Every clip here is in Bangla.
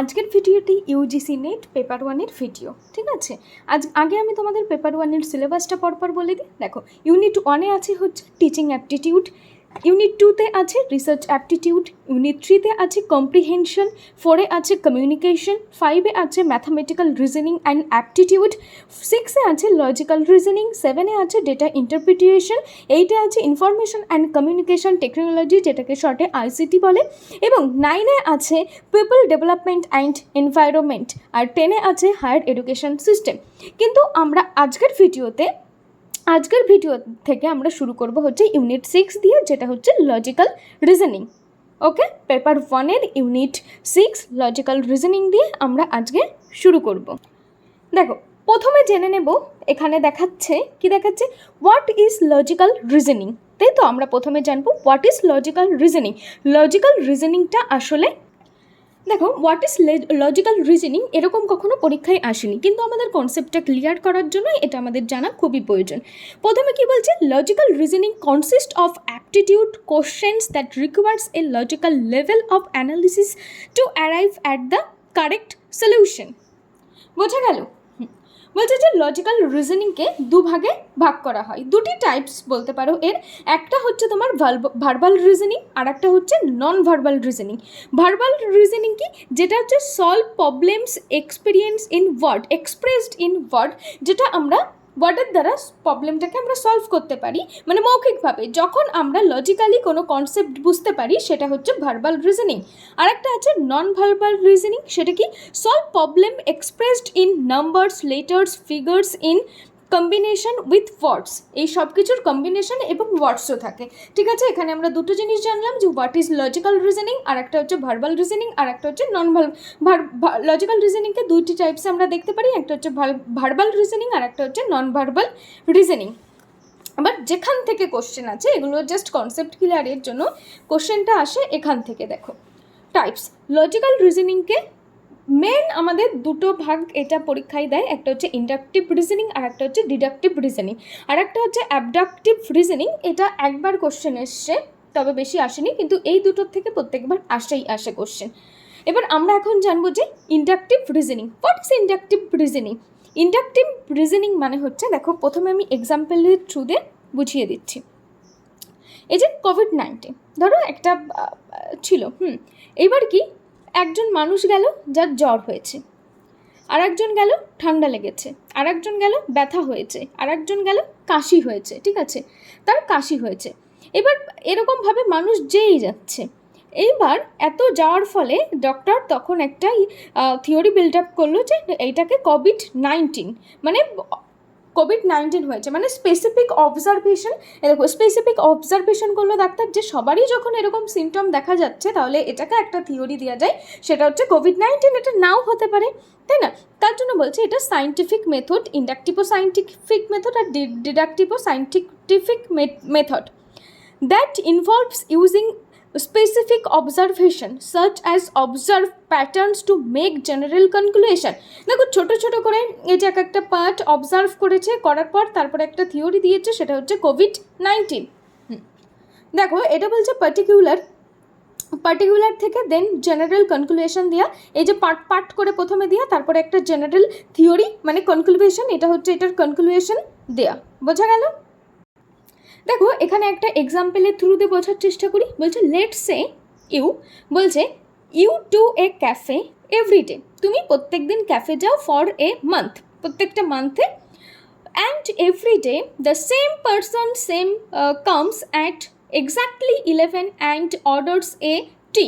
আজকের ভিডিওটি ইউজিসি নেট পেপার ওয়ানের ভিডিও ঠিক আছে? আজ, আগে আমি তোমাদের পেপার ওয়ানের সিলেবাসটা পরপর বলে দিই। দেখো ইউনিট ওয়ানে আছে হচ্ছে টিচিং অ্যাপটিটিউড ইউনিট টুতে আছে রিসার্চ অ্যাপটিটিউড ইউনিট থ্রিতে আছে কম্প্রিহেনশন ফোরে আছে কমিউনিকেশন ফাইভে আছে ম্যাথামেটিক্যাল রিজনিং অ্যান্ড অ্যাপটিটিউড সিক্সে আছে লজিক্যাল রিজনিং সেভেনে আছে ডেটা ইন্টারপ্রিটিয়েশন এইটে আছে ইনফরমেশন অ্যান্ড কমিউনিকেশন টেকনোলজি যেটাকে শর্টে আইসিটি বলে, এবং নাইনে আছে পিপল ডেভেলপমেন্ট অ্যান্ড এনভায়রনমেন্ট আর টেনে আছে হায়ার এডুকেশন সিস্টেম কিন্তু আমরা আজকের ভিডিওতে আজকের ভিডিও থেকে আমরা শুরু করব হচ্ছে ইউনিট সিক্স দিয়ে, যেটা হচ্ছে লজিক্যাল রিজনিং ওকে পেপার ওয়ানের ইউনিট সিক্স লজিক্যাল রিজনিং দিয়ে আমরা আজকে শুরু করব। দেখো, প্রথমে জেনে নেব, এখানে দেখাচ্ছে, কি দেখাচ্ছে? হোয়াট ইজ লজিক্যাল রিজনিং তাই তো, আমরা প্রথমে জানব what is logical reasoning logical রিজনিংটা আসলে দেখো হোয়াট ইজ লজিক্যাল রিজনিং এরকম কখনো পরীক্ষায় আসেনি। কিন্তু আমাদের কনসেপ্টটা ক্লিয়ার করার জন্য এটা আমাদের জানা খুবই প্রয়োজন। প্রথমে কি বলছে? Logical reasoning consist of aptitude questions that requires a logical level of analysis to arrive at the correct solution বোঝা গেল। বলছে যে লজিক্যাল রিজনিংকে দুভাগে ভাগ করা হয়। দুটি টাইপস বলতে পারো এর। একটা হচ্ছে তোমার ভার্বাল রিজনিং আর একটা হচ্ছে non verbal reasoning verbal reasoning কি? যেটা হচ্ছে solve problems experience in word expressed in word যেটা আমরা ওয়ার্ডের দ্বারা প্রবলেমটাকে আমরা সলভ করতে পারি? মানে মৌখিকভাবে, যখন আমরা লজিক্যালি কোনো কনসেপ্ট বুঝতে পারি, সেটা হচ্ছে ভার্বাল রিজনিং আরেকটা আছে নন ভার্বাল রিজনিং সেটা কি? Solve problem expressed in numbers letters figures in combination with words এই সব কিছুর কম্বিনেশন এবং ওয়ার্ডসও থাকে। ঠিক আছে? এখানে আমরা দুটো জিনিস জানলাম যে হোয়াট ইজ লজিক্যাল রিজনিং আর একটা হচ্ছে ভার্বাল রিজনিং আর একটা হচ্ছে নন লজিক্যাল রিজনিংকে দুইটি টাইপসে আমরা দেখতে পারি, একটা হচ্ছে ভার্বাল রিজনিং আর একটা হচ্ছে নন ভার্বাল রিজনিং আবার যেখান থেকে কোশ্চেন আছে, এগুলো জাস্ট কনসেপ্ট ক্লিয়ারের জন্য কোশ্চেনটা আসে এখান থেকে দেখো। টাইপস লজিক্যাল রিজনিংকে মেন আমাদের দুটো ভাগ এটা পরীক্ষায় দেয়, একটা হচ্ছে ইন্ডাকটিভ রিজনিং আর একটা হচ্ছে ডিডাকটিভ রিজনিং আর একটা হচ্ছে অ্যাবডাকটিভ রিজনিং এটা একবার কোশ্চেন এসছে, তবে বেশি আসেনি, কিন্তু এই দুটোর থেকে প্রত্যেকবার আসেই আসে কোশ্চেন এবার আমরা এখন জানব যে inductive reasoning what is inductive reasoning inductive reasoning মানে হচ্ছে, দেখো প্রথমে আমি এক্সাম্পলের থ্রুতে বুঝিয়ে দিচ্ছি। এই যে কোভিড নাইন্টিন ধরো একটা ছিল, হুম, এবার কি একজন মানুষ গেল যার জ্বর হয়েছে। আর একজন গেল ঠান্ডা লেগেছে। আর একজন গেল ব্যথা হয়েছে। আর একজন গেল কাশি হয়েছে, ঠিক আছে? তার কাশি হয়েছে। এবার এরকমভাবে মানুষ যেই যাচ্ছে। এইবার এত যাওয়ার ফলে ডক্টর তখন একটাই থিওরি বিল্ড আপ করল যে এইটাকে কোভিড নাইন্টিন মানে কোভিড নাইন্টিন হয়েছে। মানে স্পেসিফিক অবজারভেশন দেখো স্পেসিফিক অবজারভেশন করল ডাক্তার যে সবারই যখন এরকম সিমটম দেখা যাচ্ছে, তাহলে এটাকে একটা থিওরি দেওয়া যায়। সেটা হচ্ছে কোভিড নাইন্টিন এটা নাও হতে পারে, তাই না? তার জন্য বলছে এটা সাইন্টিফিক মেথড ইন্ডাকটিভও সাইন্টিফিক মেথড আর ডিডাকটিভও scientific method that involves using specific observation, such as observe patterns to make general conclusion. দেখো, ছোট ছোট করে এই যে এক একটা পার্ট অবজার্ভ করেছে, করার পর তারপরে একটা থিওরি দিয়েছে, সেটা হচ্ছে কোভিড নাইন্টিন দেখো, এটা বলছে পার্টিকুলার পার্টিকুলার থেকে দেন জেনারেল কনক্লুশন দেওয়া এই যে পার্ট পার্ট করে প্রথমে দেওয়া তারপরে একটা জেনারেল থিওরি মানে কনক্লুশন এটা হচ্ছে এটার কনক্লুশন দেওয়া বোঝা গেল? দেখো, এখানে একটা এক্সাম্পলের থ্রুতে বোঝার চেষ্টা করি। বলছে লেট সে ইউ বলছে you to a cafe everyday তুমি প্রত্যেক দিন ক্যাফে যাও ফর এ মান্থ প্রত্যেকটা মান্থে and everyday the same person same comes at exactly eleven and orders a tea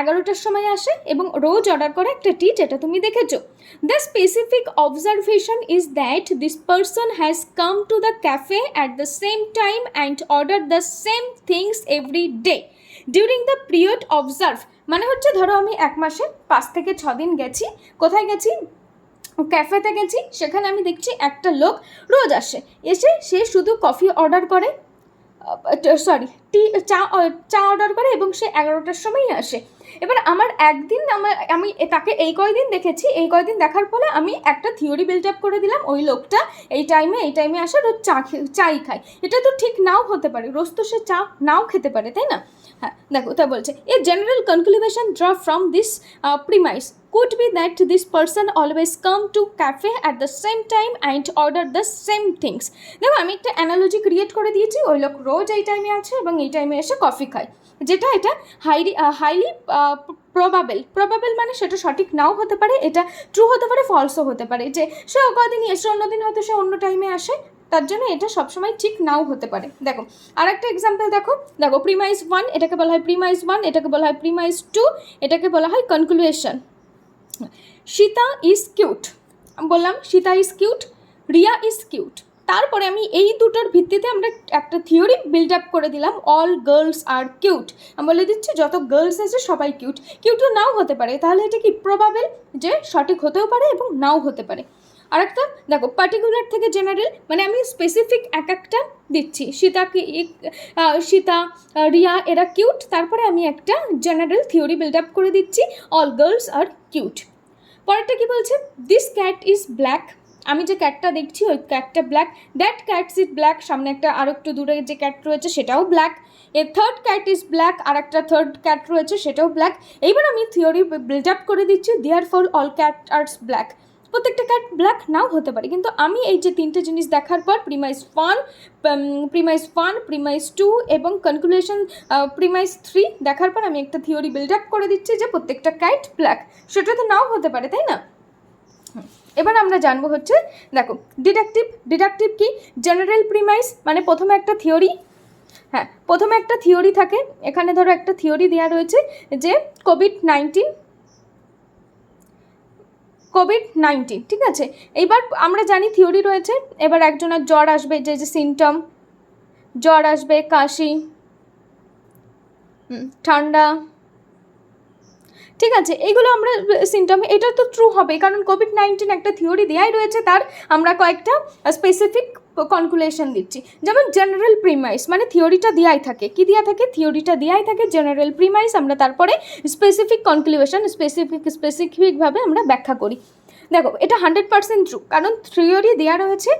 এগারোটার সময় আসে এবং রোজ অর্ডার করে একটা টি যেটা তুমি দেখেছ। The specific observation is that this person has come to the cafe at the same time and order the same things every day during the period observe মানে হচ্ছে ধরো আমি এক মাসে পাঁচ থেকে ছ দিন গেছি, কোথায় গেছি? ক্যাফেতে গেছি, সেখানে আমি দেখছি একটা লোক রোজ আসে। এসে সে শুধু কফি অর্ডার করে সরি টি চা চা অর্ডার করে এবং সে এগারোটার সময়ই আসে। এবার আমার একদিন আমার আমি তাকে এই কয়দিন দেখেছি, এই কয়দিন দেখার ফলে আমি একটা থিওরি বিল্ড আপ করে দিলাম, ওই লোকটা এই টাইমে এই টাইমে আসে রোজ চা চাই খায়। এটা তো ঠিক নাও হতে পারে, রোজ তো সে চা নাও খেতে পারে, তাই না? হ্যাঁ দেখো, তা বলছে a general conclusion draw from this premise could be that this person always come to cafe at the same time and order the same things. দেখো, আমি একটা অ্যানালজি ক্রিয়েট করে দিয়েছি। ওই লোক রোজ এই টাইমে আছে এবং এই টাইমে এসে কফি খায়। যেটা এটা হাইলি হাইলি প্রবাবেল প্রবাবেল মানে সেটা সঠিক নাও হতে পারে, এটা ট্রু হতে পারে ফলসও হতে পারে। যে সে কদিনই এসে, অন্যদিন হয়তো সে অন্য টাইমে আসে, তার জন্য এটা সবসময় ঠিক নাও হতে পারে। দেখো আর একটা এক্সাম্পল দেখো। দেখো প্রিমাইজ ওয়ান এটাকে বলা হয় প্রিমাইজ ওয়ান এটাকে বলা হয় প্রিমাইজ টু এটাকে বলা হয় কনক্লুয়েশন সীতা ইজ কিউট বললাম Sita is cute Riya is cute তারপরে আমি এই দুটোর ভিত্তিতে আমরা একটা থিওরি বিল্ড আপ করে দিলাম অল গার্লস আর কিউট আমি বলে দিচ্ছি যত গার্লস আছে সবাই কিউট কিউটও নাও হতে পারে তাহলে এটা কি প্রবাবেল যে সঠিক হতেও পারে এবং নাও হতে পারে? আর একটা দেখো পার্টিকুলার থেকে জেনারেল মানে আমি স্পেসিফিক এক একটা দিচ্ছি। আহ, সীতা রিয়া এরা কিউট তারপরে আমি একটা জেনারেল থিওরি বিল্ড আপ করে দিচ্ছি অল গার্লস আর কিউট পরেরটা কি বলছে? দিস ক্যাট ইজ ব্ল্যাক আমি যে ক্যাটটা দেখছি, ওই ক্যাটটা black that cats is black সামনে একটা আর একটু দূরে যে ক্যাট রয়েছে, সেটাও black a third cat is black আর একটা থার্ড ক্যাট রয়েছে, সেটাও ব্ল্যাক এইবার আমি থিওরি বিল্ড আপ করে দিচ্ছি therefore all cat are black প্রত্যেকটা ক্যাট ব্ল্যাক নাও হতে পারে। কিন্তু আমি এই যে তিনটে জিনিস দেখার পর premise one premise one premise two এবং কনক্লুশন প্রিমাইজ থ্রি দেখার পর আমি একটা থিওরি বিল্ড আপ করে দিচ্ছি যে প্রত্যেকটা ক্যাট ব্ল্যাক সেটা তো নাও হতে পারে, তাই না? এবার আমরা জানব হচ্ছে, দেখো ডিডাকটিভ ডিডাকটিভ কি? জেনারেল প্রিমাইস মানে প্রথমে একটা থিওরি হ্যাঁ প্রথমে একটা থিওরি থাকে। এখানে ধরো একটা থিওরি দেওয়া রয়েছে যে কোভিড নাইন্টিন কোভিড নাইন্টিন ঠিক আছে? এইবার আমরা জানি থিওরি রয়েছে, এবার একজনের জ্বর আসবে, যে যে সিমটম জ্বর আসবে, কাশি ঠান্ডা, ঠিক আছে? এইগুলো আমরা সিমটম এটা তো ট্রু হবে, কারণ কোভিড নাইন্টিন একটা থিওরি দেওয়াই রয়েছে, তার আমরা কয়েকটা স্পেসিফিক কনক্লুশন দিচ্ছি। যেমন জেনারেল প্রিমাইস মানে থিওরিটা দেওয়াই থাকে। কি দেওয়া থাকে? থিওরিটা দেওয়াই থাকে জেনারেল প্রিমাইস আমরা তারপরে স্পেসিফিক কনক্লুশন স্পেসিফিক স্পেসিফিকভাবে আমরা ব্যাখ্যা করি। দেখো, এটা হান্ড্রেড পার্সেন্ট ট্রু কারণ থিওরি দেওয়া রয়েছে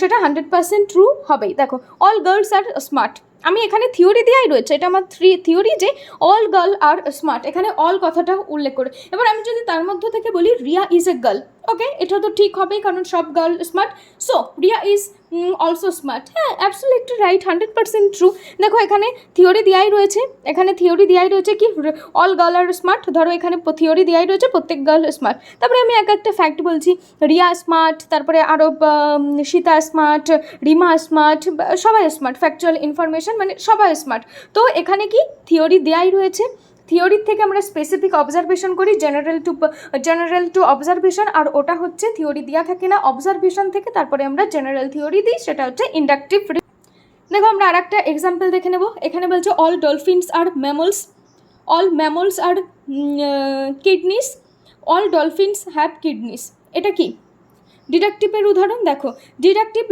সেটা হান্ড্রেড পার্সেন্ট ট্রু হবেই। দেখো অল গার্লস আর স্মার্ট আমি এখানে থিওরি দেওয়াই রয়েছে, এটা আমার থ্রি থিওরি যে অল গার্ল আর স্মার্ট এখানে অল কথাটা উল্লেখ করে। এবার আমি যদি তার মধ্য থেকে বলি, Riya is a girl okay এটা তো ঠিক হবেই, কারণ সব girl smart so Riya is also smart হ্যাঁ absolutely right hundred percent true দেখো, এখানে থিওরি দেওয়াই রয়েছে। এখানে থিওরি দেওয়াই রয়েছে কি অল গার্ল আর স্মার্ট ধরো, এখানে থিওরি দেওয়াই রয়েছে, প্রত্যেক গার্ল স্মার্ট তারপরে আমি এক একটা ফ্যাক্ট বলছি। রিয়া স্মার্ট তারপরে আরও সীতা স্মার্ট রিমা স্মার্ট সবাই স্মার্ট ফ্যাকচুয়াল ইনফরমেশন মানে সবাই স্মার্ট তো এখানে কি থিওরি দেওয়াই রয়েছে। থিওরির থেকে আমরা স্পেসিফিক অবজারভেশন করি general to general to observation আর ওটা হচ্ছে থিওরি দেওয়া থাকে না অবজারভেশন থেকে তারপরে আমরা জেনারেল থিওরি দিই, সেটা হচ্ছে ইন্ডাকটিভ দেখো আমরা আর একটা এক্সাম্পল দেখে নেব, এখানে বলছে all dolphins are mammals all mammals are kidneys all dolphins have kidneys এটা কি? ডিডাকটিভের উদাহরণ, দেখো। ডিডাকটিভ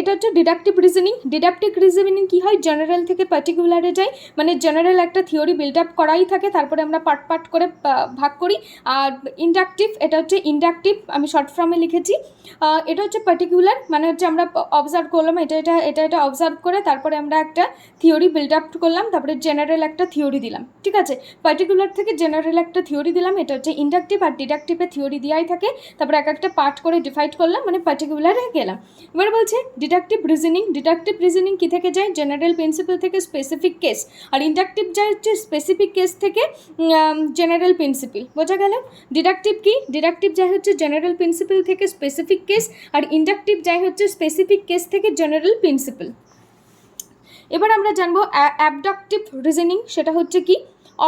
এটা হচ্ছে ডিডাকটিভ রিজনিং ডিডাকটিভ রিজনিং কী হয়? জেনারেল থেকে পার্টিকুলারে যাই। মানে জেনারেল একটা থিওরি বিল্ড আপ করাই থাকে, তারপরে আমরা পার্ট পার্ট করে ভাগ করি। আর ইন্ডাকটিভ এটা হচ্ছে ইন্ডাকটিভ আমি শর্ট ফর্মে লিখেছি। এটা হচ্ছে পার্টিকুলার মানে হচ্ছে আমরা অবজার্ভ করলাম, এটা এটা এটা এটা অবজার্ভ করে, তারপরে আমরা একটা থিওরি বিল্ড আপ করলাম, তারপরে জেনারেল একটা থিওরি দিলাম। ঠিক আছে? পার্টিকুলার থেকে জেনারেল একটা থিওরি দিলাম, এটা হচ্ছে ইন্ডাকটিভ আর ডিডাকটিভের থিওরি দেওয়াই থাকে। তারপরে এক একটা পার্ট করে ডিভাইড করলাম মানে পার্টিকুলারে গেলাম। এবার বলছে ডিডাকটিভ রিজনিং ডিডাকটিভ রিজনিং কী থেকে যায়? জেনারেল প্রিন্সিপাল থেকে স্পেসিফিক কেস আর ইন্ডাকটিভ যায় হচ্ছে স্পেসিফিক কেস থেকে জেনারেল প্রিন্সিপাল বোঝা গেল? ডিডাকটিভ কি? ডিডাকটিভ যায় হচ্ছে জেনারেল প্রিন্সিপাল থেকে স্পেসিফিক কেস আর ইন্ডাকটিভ যায় হচ্ছে স্পেসিফিক কেস থেকে জেনারেল প্রিন্সিপাল এবার আমরা জানব অ্যাবডাকটিভ রিজনিং সেটা হচ্ছে কি?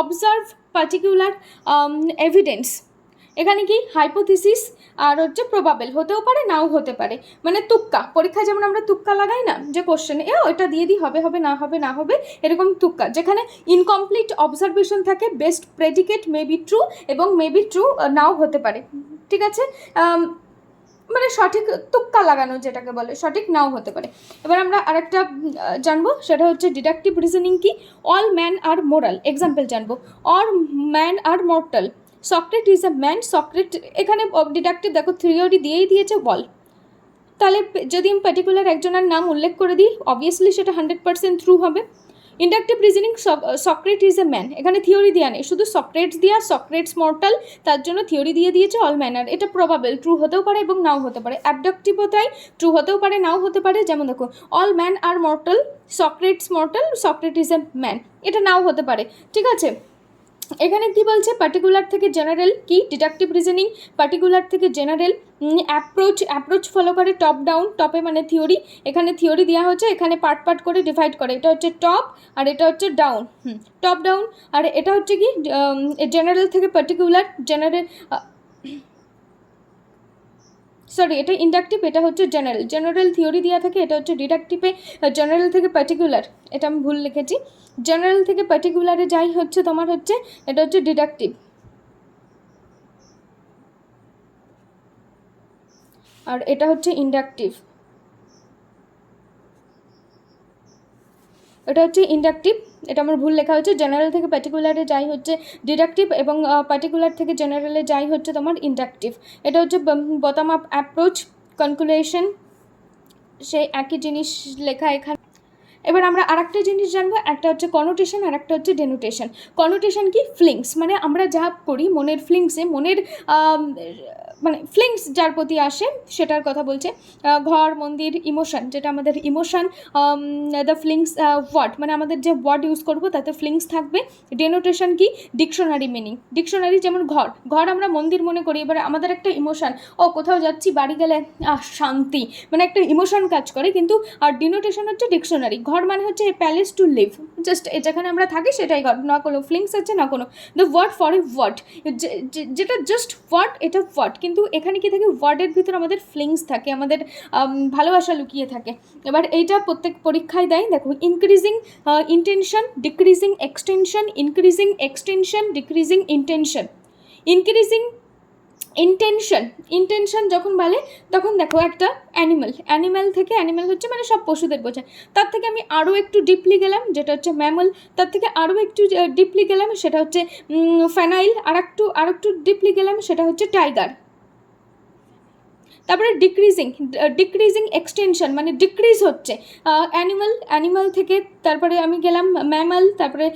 অবজার্ভ পার্টিকুলার এভিডেন্স এখানে কি হাইপোথিসিস আর হচ্ছে প্রবাবেল হতেও পারে, নাও হতে পারে। মানে তুক্কা, পরীক্ষায় যেমন আমরা তুক্কা লাগাই না, যে কোশ্চেন এ ওইটা দিয়ে দিই হবে হবে, না হবে না হবে, এরকম তুক্কা, যেখানে ইনকমপ্লিট অবজারভেশন থাকে best predicate may be true এবং মে বি ট্রু নাও হতে পারে। ঠিক আছে? মানে সঠিক তুক্কা লাগানো যেটাকে বলে, সঠিক নাও হতে পারে। এবার আমরা আরেকটা জানব, সেটা হচ্ছে ডিডাকটিভ রিজনিং কি? All man are moral example জানব। All man are mortal Socrates is a man Socrates এখানে ডিডাক্টিভ দেখো থিওরি দিয়েই দিয়েছে, বল। তাহলে যদি আমি পার্টিকুলার একজনের নাম উল্লেখ করে দিই অবভিয়াসলি সেটা হান্ড্রেড পার্সেন্ট থ্রু হবে। Inductive reasoning Socrates is a man এখানে থিওরি দেওয়া নেই, শুধু সক্রেটস দেওয়া সক্রেটস মর্টাল তার জন্য থিওরি দিয়ে দিয়েছে অল ম্যানার এটা প্রবাবেল ট্রু হতেও পারে এবং নাও হতে পারে। অ্যাবডাকটিভও তাই ট্রু হতেও পারে, নাও হতে পারে, যেমন দেখো all man are mortal Socrates mortal Socrates is a man এটা নাও হতে পারে, ঠিক আছে? এখানে কি বলছে? পার্টিকুলার থেকে জেনারেল কি? ডিডাকটিভ রিজনিং পার্টিকুলার থেকে জেনারেল অ্যাপ্রোচ অ্যাপ্রোচ ফলো করে টপ ডাউন টপে মানে থিওরি এখানে থিওরি দেওয়া হচ্ছে এখানে পার্ট পার্ট করে ডিভাইড করে। এটা হচ্ছে টপ আর এটা হচ্ছে ডাউন টপ ডাউন আর এটা হচ্ছে কি? জেনারেল থেকে পার্টিকুলার জেনারেল সরি এটা ইন্ডাকটিভ এটা হচ্ছে জেনারেল জেনারেল থিওরি দেওয়া থাকে, এটা হচ্ছে ডিডাকটিভে জেনারেল থেকে পার্টিকুলার এটা আমি ভুল লিখেছি। জেনারেল থেকে পার্টিকুলারে যাই হচ্ছে, তোমার হচ্ছে, এটা হচ্ছে ডিডাকটিভ আর এটা হচ্ছে ইন্ডাকটিভ এটা হচ্ছে ইন্ডাকটিভ এটা আমার ভুল লেখা হচ্ছে জেনারেল থেকে পার্টিকুলারে যাই হচ্ছে ডিডাকটিভ এবং পার্টিকুলার থেকে জেনারেলে যাই হচ্ছে তোমার ইন্ডাকটিভ এটা হচ্ছে বতাম আপ অ্যাপ্রোচ কনকুলেশন সেই একই জিনিস লেখা এখানে। এবার আমরা আরেকটা জিনিস জানব, একটা হচ্ছে কনোটেশন আর একটা হচ্ছে ডেনোটেশন কনোটেশন কি? ফ্লিংস মানে আমরা যা করি মনের ফ্লিংসে মনের মানে ফ্লিংস যার প্রতি আসে, সেটার কথা বলছে ঘর, মন্দির ইমোশন যেটা আমাদের ইমোশন দ্য ফ্লিংস ওয়ার্ড মানে আমাদের যে ওয়ার্ড ইউজ করব, তাতে ফ্লিংস থাকবে। ডেনোটেশন কি? ডিকশনারি মিনিং ডিকশনারি যেমন ঘর ঘর আমরা মন্দির মনে করি, এবারে আমাদের একটা ইমোশন ও কোথাও যাচ্ছি, বাড়ি গেলে শান্তি। মানে একটা ইমোশন কাজ করে, কিন্তু, আর ডিনোটেশন হচ্ছে ডিকশনারি ঘর মানে হচ্ছে a place to live just যেখানে আমরা থাকি সেটাই ঘর, না কোনো ফ্লিংস আছে, না কোনো the word for a word যেটা জাস্ট ওয়ার্ড এটা ওয়ার্ড কিন্তু এখানে কি থাকে? ওয়ার্ডের ভিতর আমাদের ফ্লিংস থাকে, আমাদের ভালোবাসা লুকিয়ে থাকে। এবার এইটা প্রত্যেক পরীক্ষায় দেয়, দেখো increasing intension decreasing extension increasing extension decreasing intension increasing intension intension যখন বলে, তখন দেখো একটা অ্যানিমাল অ্যানিমাল থেকে অ্যানিমাল হচ্ছে মানে সব পশুদের বোঝায়। তার থেকে আমি আরও একটু ডিপলি গেলাম, যেটা হচ্ছে ম্যামল তার থেকে আরও একটু ডিপলি গেলাম, সেটা হচ্ছে ফ্যানাইল আর একটু আর একটু ডিপলি গেলাম, সেটা হচ্ছে টাইগার তারপরে ডিক্রিজিং ডিক্রিজিং এক্সটেনশন মানে ডিক্রিজ হচ্ছে। অ্যানিমাল অ্যানিমাল থেকে তারপরে আমি গেলাম ম্যামাল তারপরে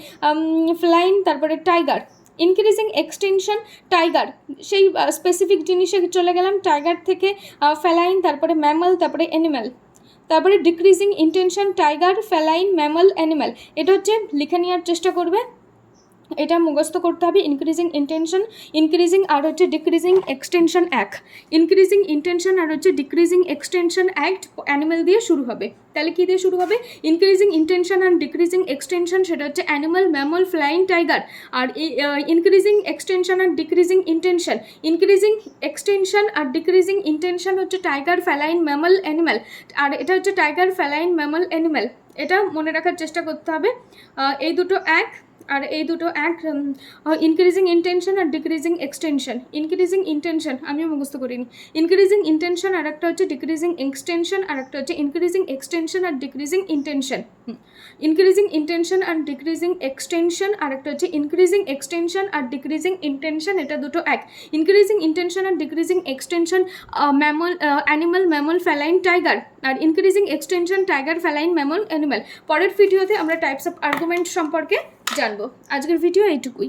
ফ্লাইন তারপরে টাইগার ইনক্রিজিং এক্সটেনশন টাইগার সেই স্পেসিফিক জিনিসে চলে গেলাম টাইগার থেকে ফ্যালাইন তারপরে ম্যামাল তারপরে অ্যানিম্যাল তারপরে decreasing intension tiger feline mammal animal এটা হচ্ছে লিখে নেওয়ার চেষ্টা করবে। এটা মুখস্থ করতে হবে ইনক্রিজিং ইন্টেনশন ইনক্রিজিং আর হচ্ছে ডিক্রিজিং এক্সটেনশন এক। ইনক্রিজিং ইন্টেনশন আর হচ্ছে ডিক্রিজিং এক্সটেনশন অ্যাক্ট অ্যানিমেল দিয়ে শুরু হবে। তাহলে কী দিয়ে শুরু হবে? Increasing intension and decreasing extension সেটা হচ্ছে অ্যানিমাল ম্যামল ফ্লাইং টাইগার আর ইনক্রিজিং এক্সটেনশন আর ডিক্রিজিং ইন্টেনশন ইনক্রিজিং এক্সটেনশন আর ডিক্রিজিং ইন্টেনশন হচ্ছে টাইগার ফ্যালাইন ম্যামল অ্যানিম্যাল আর এটা হচ্ছে টাইগার ফ্যালাইন ম্যামল অ্যানিম্যাল এটা মনে রাখার চেষ্টা করতে হবে। এই দুটো এক। আর এই দুটো এক ইনক্রিজিং ইন্টেনশন আর ডিক্রিজিং এক্সটেনশন ইনক্রিজিং ইন্টেনশন আমিও মুখস্থ করিনি। ইনক্রিজিং ইন্টেনশন আর একটা হচ্ছে ডিক্রিজিং এক্সটেনশন আর একটা হচ্ছে ইনক্রিজিং এক্সটেনশন আর ডিক্রিজিং ইন্টেনশন ইনক্রিজিং ইন্টেনশন আর ডিক্রিজিং এক্সটেনশন আর একটা হচ্ছে ইনক্রিজিং এক্সটেনশন আর ডিক্রিজিং ইন্টেনশন এটা দুটো এক। ইনক্রিজিং ইন্টেনশন আর decreasing extension mammal animal mammal feline tiger আর increasing extension tiger feline mammal animal পরের ভিডিওতে আমরা টাইপস অফ আর্গুমেন্ট সম্পর্কে জানব। আজকের ভিডিও এইটুকুই।